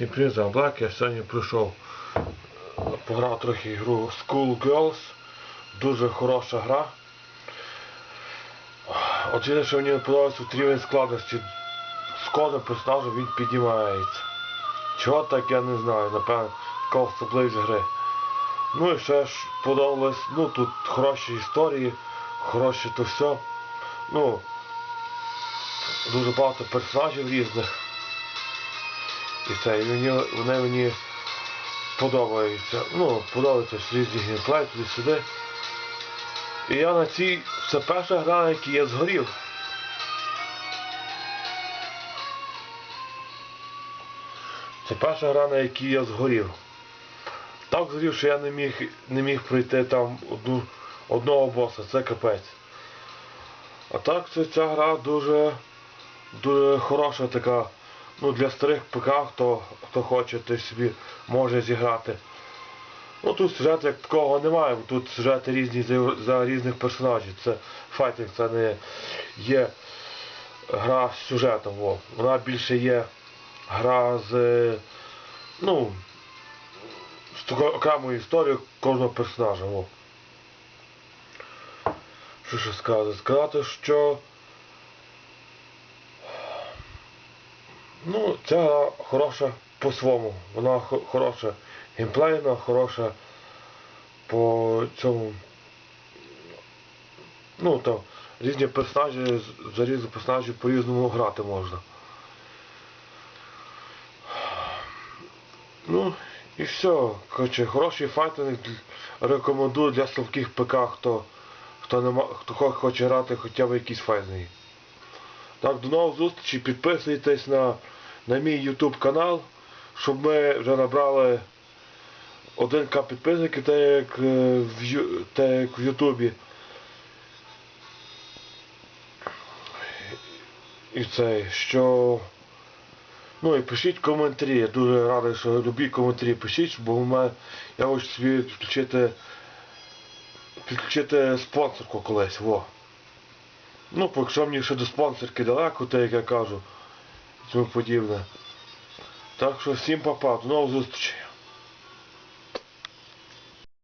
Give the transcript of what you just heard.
Всім привіт, з вами Black. Я сьогодні прийшов, пограв трохи ігру School Girls. Дуже хороша гра. От що мені подобається рівень складності. З кожним персонажем він піднімається. Чого так я не знаю, напевно, така особливість гри. Ну і ще ж подобалось, ну тут хороші історії, хороші то все. Ну, дуже багато персонажів різних. І і мені, вони мені подобаються. Ну, подобаються різні геймплей туди-сюди. І я на цій, це перша гра, на якій я згорів. Це перша гра, на якій я згорів. Так згорів, що я не міг, не міг пройти там одну, одного боса, це капець. А так це ця гра дуже, дуже хороша така. Ну, для старих ПК, хто, хто хоче, той собі може зіграти. Ну тут сюжету як такого немає, тут сюжети різні за, за різних персонажів. Це файтинг, це не є гра з сюжетом. Во. Вона більше є гра з ну, з такою окремою історією кожного персонажа. Во. Що ще сказати? Сказати, що Ну, ця хороша по-своєму. Вона хороша геймплейна, хороша по цьому. Ну, там, різні персонажі, за різних персонажів по-різному грати можна. Ну, і все. Коротше, хороший файтинг рекомендую для слабких ПК, хто, хто, нема, хто хоче грати хоча б якийсь файтинг. Так, до нових зустрічей. Підписуйтесь на, на мій YouTube канал, щоб ми вже набрали 1К підписників, е, так як в Ютубі. І це, що. Ну і пишіть коментарі. Я дуже радий, що любі коментарі пишіть, бо в мене я хочу собі підключити підключити спонсорку колись. Во. Ну, якщо мені ще до спонсорки далеко, те, як я кажу, і тому подібне. Так що всім папа, до нових зустрічей.